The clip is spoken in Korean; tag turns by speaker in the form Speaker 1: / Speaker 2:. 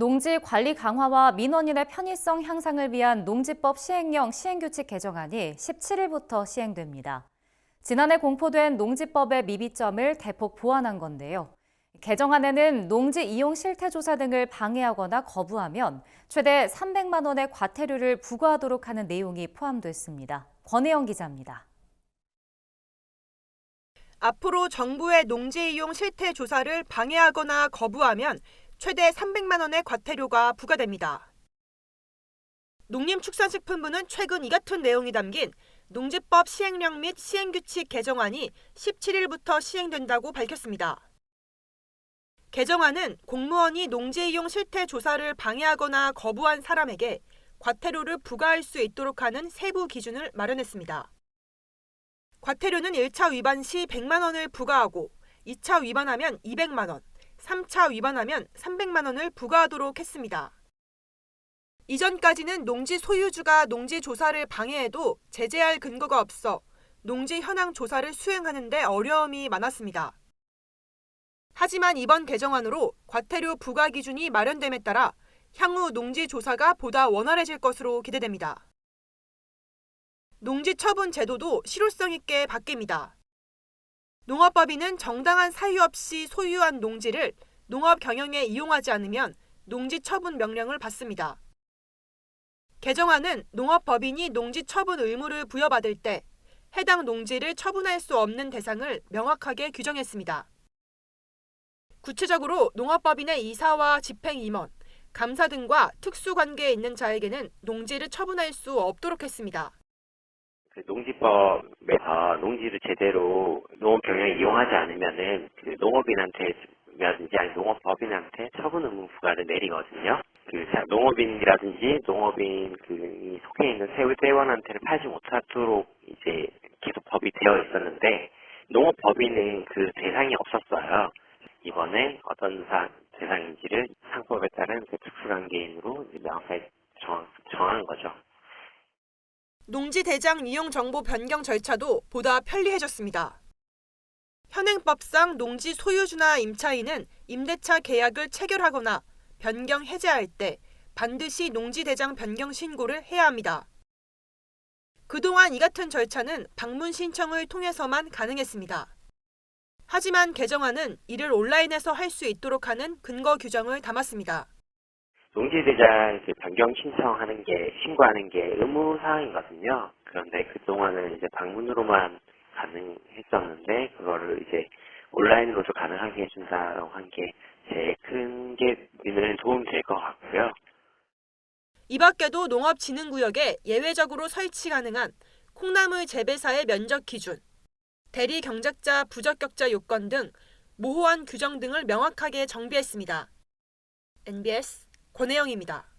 Speaker 1: 농지 관리 강화와 민원인의 편의성 향상을 위한 농지법 시행령 시행규칙 개정안이 17일부터 시행됩니다. 지난해 공포된 농지법의 미비점을 대폭 보완한 건데요. 개정안에는 농지 이용 실태 조사 등을 방해하거나 거부하면 최대 300만 원의 과태료를 부과하도록 하는 내용이 포함됐습니다. 권혜영 기자입니다.
Speaker 2: 앞으로 정부의 농지 이용 실태 조사를 방해하거나 거부하면 최대 300만 원의 과태료가 부과됩니다. 농림축산식품부는 최근 이 같은 내용이 담긴 농지법 시행령 및 시행규칙 개정안이 17일부터 시행된다고 밝혔습니다. 개정안은 공무원이 농지 이용 실태 조사를 방해하거나 거부한 사람에게 과태료를 부과할 수 있도록 하는 세부 기준을 마련했습니다. 과태료는 1차 위반 시 100만 원을 부과하고 2차 위반하면 200만 원, 3차 위반하면 300만 원을 부과하도록 했습니다. 이전까지는 농지 소유주가 농지 조사를 방해해도 제재할 근거가 없어 농지 현황 조사를 수행하는 데 어려움이 많았습니다. 하지만 이번 개정안으로 과태료 부과 기준이 마련됨에 따라 향후 농지 조사가 보다 원활해질 것으로 기대됩니다. 농지 처분 제도도 실효성 있게 바뀝니다. 농업법인은 정당한 사유 없이 소유한 농지를 농업 경영에 이용하지 않으면 농지 처분 명령을 받습니다. 개정안은 농업법인이 농지 처분 의무를 부여받을 때 해당 농지를 처분할 수 없는 대상을 명확하게 규정했습니다. 구체적으로 농업법인의 이사와 집행임원, 감사 등과 특수관계에 있는 자에게는 농지를 처분할 수 없도록 했습니다.
Speaker 3: 그 농지법에서 농지를 제대로 농업 경영에 이용하지 않으면은 그 농업인한테 라든지 아니 농업법인한테 처분 의무 부과를 내리거든요. 그 자, 농업인이라든지 농업인 그이 속해 있는 세울 대원한테는 팔지 못하도록 이제 계속 법이 되어 있었는데 농업법인은 그 대상이 없었어요. 이번에 어떤 사, 대상인지를 상법에 따른 그 특수관계인으로 명확하게 정한 거죠.
Speaker 2: 농지 대장 이용 정보 변경 절차도 보다 편리해졌습니다. 현행법상 농지 소유주나 임차인은 임대차 계약을 체결하거나 변경 해제할 때 반드시 농지 대장 변경 신고를 해야 합니다. 그동안 이 같은 절차는 방문 신청을 통해서만 가능했습니다. 하지만 개정안은 이를 온라인에서 할 수 있도록 하는 근거 규정을 담았습니다.
Speaker 3: 농지대장 그 변경 신청하는 게 신고하는 게 의무 사항이거든요. 그런데 그 동안은 이제 방문으로만 가능했었는데 그거를 이제 온라인으로도 가능하게 해준다라고 한 게 제일 큰게 민원에 도움이 될것 같고요.
Speaker 2: 이 밖에도 농업진흥구역에 예외적으로 설치 가능한 콩나물 재배사의 면적 기준, 대리 경작자 부적격자 요건 등 모호한 규정 등을 명확하게 정비했습니다. NBS 권혜영입니다.